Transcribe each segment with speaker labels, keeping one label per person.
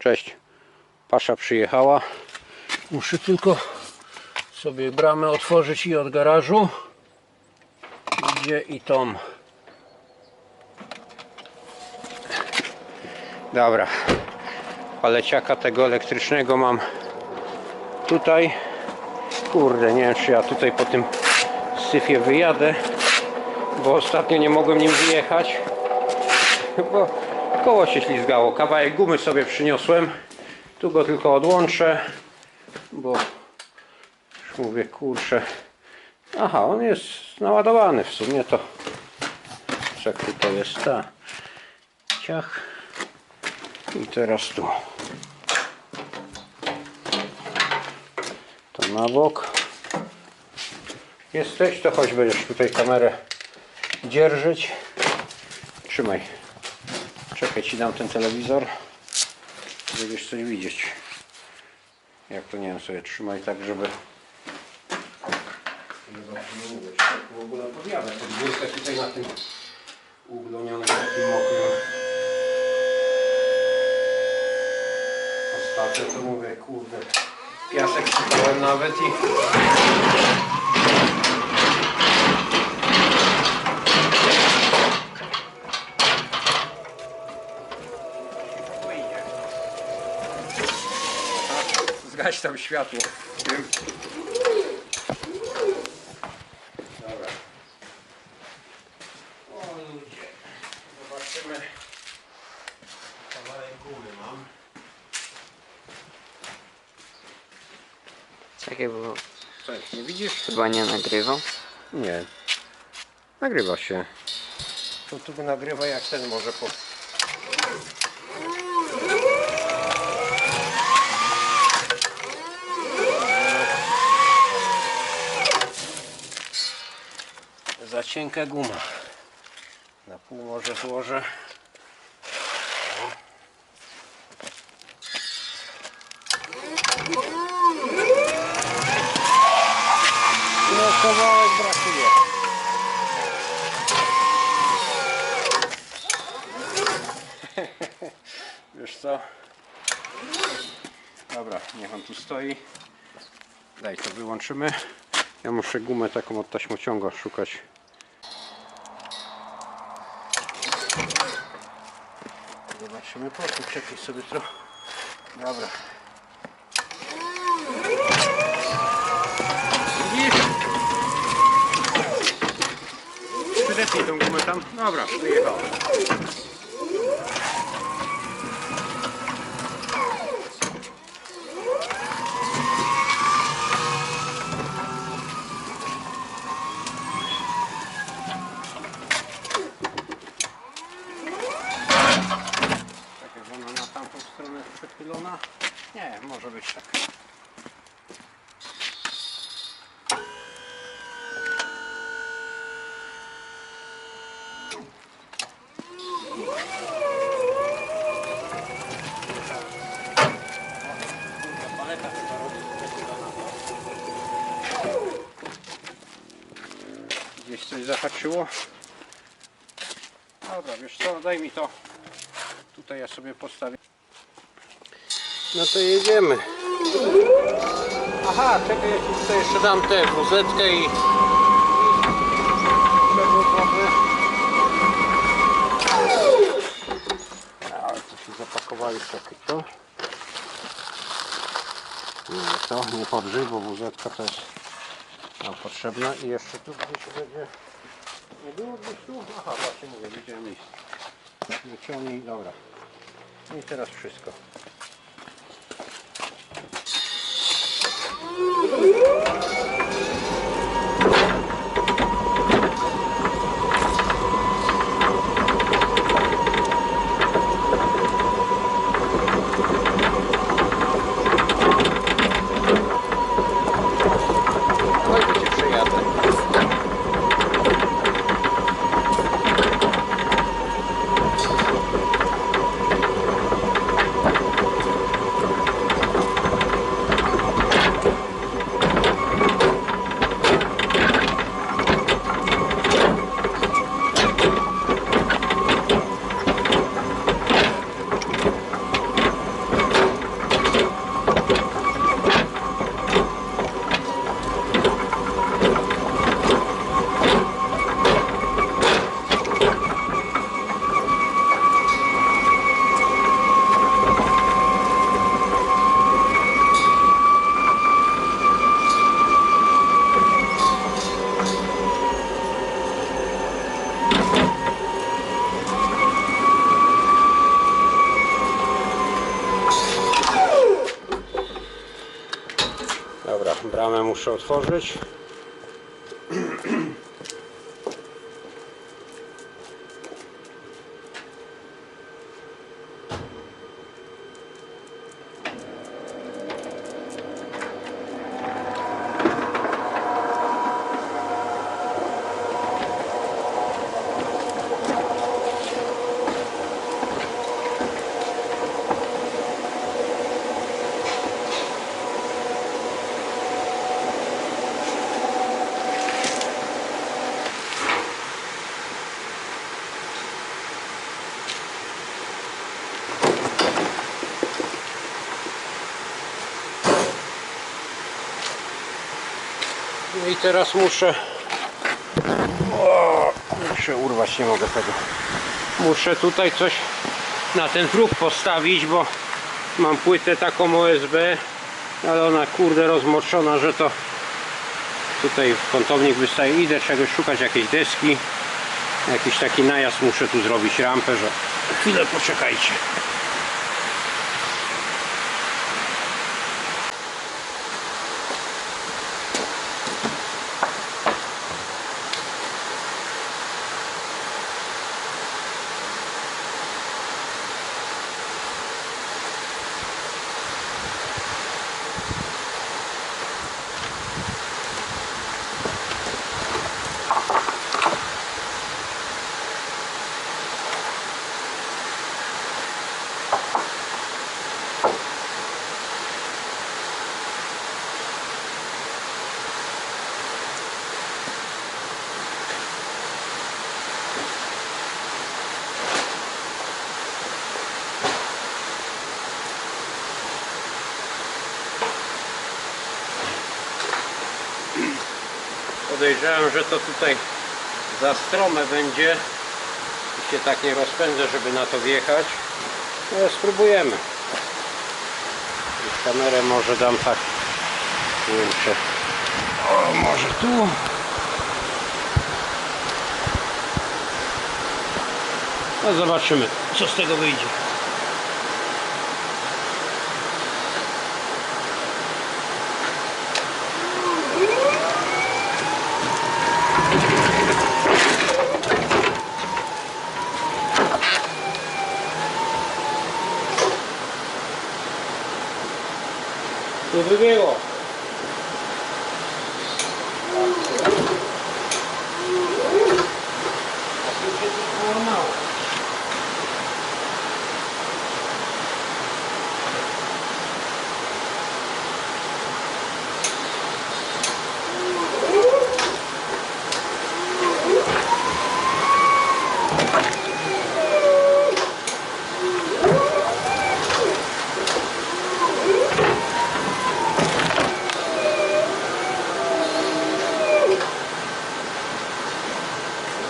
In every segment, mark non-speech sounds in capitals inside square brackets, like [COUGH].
Speaker 1: Cześć. Pasza przyjechała. Muszę tylko sobie bramę otworzyć i od garażu. Gdzie i tom. Dobra. Paleciaka tego elektrycznego mam tutaj. Kurde, nie wiem czy ja tutaj po tym syfie wyjadę, bo ostatnio nie mogłem nim wyjechać, [LAUGHS] bo koło się ślizgało. Kawałek gumy sobie przyniosłem. Tu go tylko odłączę, bo już mówię, kurczę. Aha, on jest naładowany w sumie to. Czekaj, to jest ta. Ciach. I teraz tu. To na bok. Jesteś, to choć będziesz tutaj kamerę dzierżyć. Trzymaj. Czekaj, ci dam ten telewizor. Będziesz coś widzieć. Jak to nie wiem, sobie trzymaj tak, żeby... tak w ogóle podjadę. Podwórkę tutaj na tym uglonionym takim mokrym. Ostatnio to mówię, kurde. Piasek sypałem nawet i... A, Zgaś tam światło. Dobra. O ludzie. Zobaczymy. Kawałek góry mam.
Speaker 2: Czekaj, bo
Speaker 1: Cześć, nie widzisz?
Speaker 2: chyba nie nagrywał.
Speaker 1: Nie. Nagrywa się. To tu nagrywa jak ten może po... Za cienka guma. Na pół może złożę. No kawałek brakuje. [LAUGHS] Wiesz co? Dobra, niech on tu stoi. Daj to wyłączymy. Ja muszę gumę taką od taśmociąga szukać. Zobaczymy po tym. Czekaj sobie trochę. Dobra. Widzisz? Przydatnij tą gumę tam. Dobra, wyjechałem. Czekaj, że ona na tamtą stronę jest przechylona. Nie, może być tak. Gdzieś coś zahaczyło. Dobra, wiesz co, daj mi to. Tutaj ja sobie postawię. No to jedziemy. Aha, czekaj, ja jeszcze dam tę wuzetkę i... Ale to się zapakowali, czekaj, to. Nie, to nie podrzyj, bo wuzetka to jest nam potrzebna i jeszcze tu gdzieś będzie... Nie było gdzieś tu? Aha, właśnie mówię, widziałem miejsce. Wyciągnij, dobra. I teraz wszystko. Oj, to cię przejadę. Bramę otworzyć. No i teraz muszę. O, muszę urwać, nie mogę tego. Muszę tutaj coś na ten próg postawić, bo mam płytę taką OSB, ale ona kurde rozmoczona, że to tutaj kątownik wystaje. Idę czegoś szukać, jakiejś deski. Jakiś taki najazd muszę tu zrobić rampę, że chwilę poczekajcie. Podejrzewam, że to tutaj za strome będzie i się tak nie rozpędzę, żeby na to wjechać. No, spróbujemy. Kamerę może dam tak. Nie wiem czy... O, może tu. No zobaczymy, co z tego wyjdzie. Tu wybiegło. A tu się coś połamało.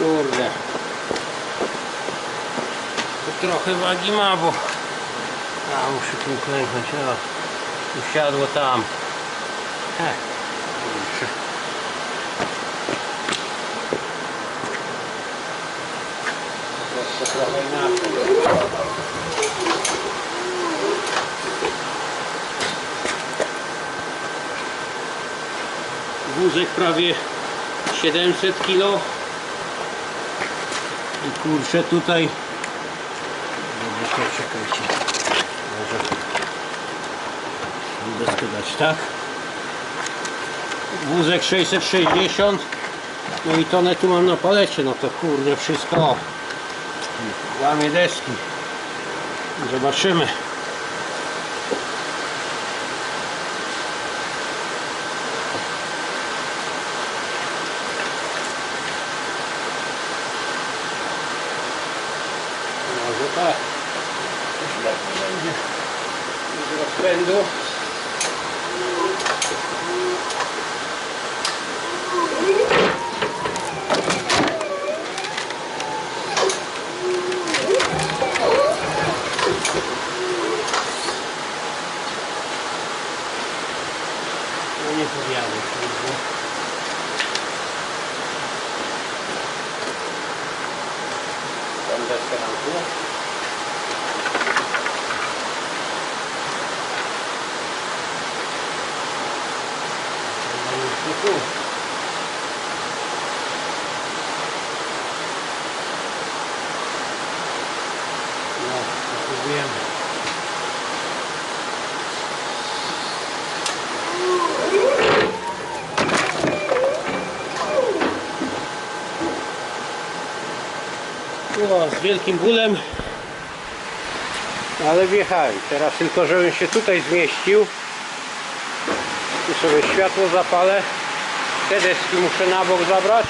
Speaker 1: Kurde. Tu wagi ma, bo... A, muszę tym klęknąć. O, usiadło tam. Heh. Wózek prawie 700 kg i kurczę tutaj tak? Wózek 660 no i tonę tu mam na palecie no to kurde wszystko. Łamie deski. Zobaczymy tu. No, próbujemy. Z wielkim bólem ale wjechałem teraz tylko żebym się tutaj zmieścił i sobie światło zapalę te deski muszę na bok zabrać.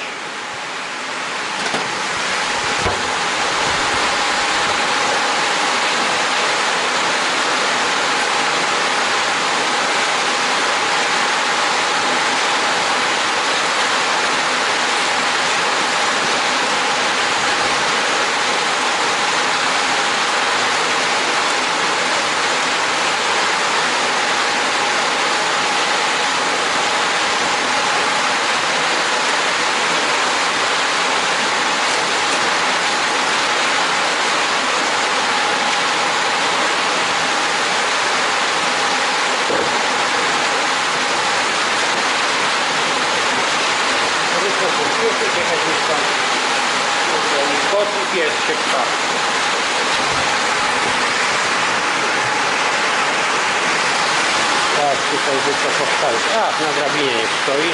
Speaker 1: Jechać mi stąd. Kurde, i Kot i pies się pcha. Tak, tutaj wysoko wstać. A, na drabinie niech stoi.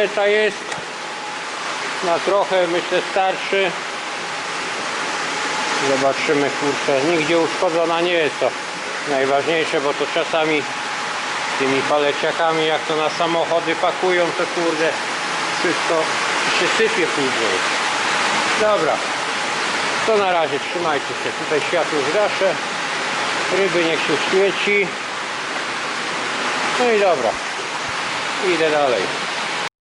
Speaker 1: Paleta jest na trochę, myślę, starszy. Zobaczymy, kurczę, nigdzie uszkodzona nie jest to najważniejsze, bo to czasami tymi paleciakami, jak to na samochody pakują, to kurde, wszystko się sypie później. Dobra, to na razie, trzymajcie się, tutaj światło zgaszę, ryby niech się świeci. No i dobra, idę dalej.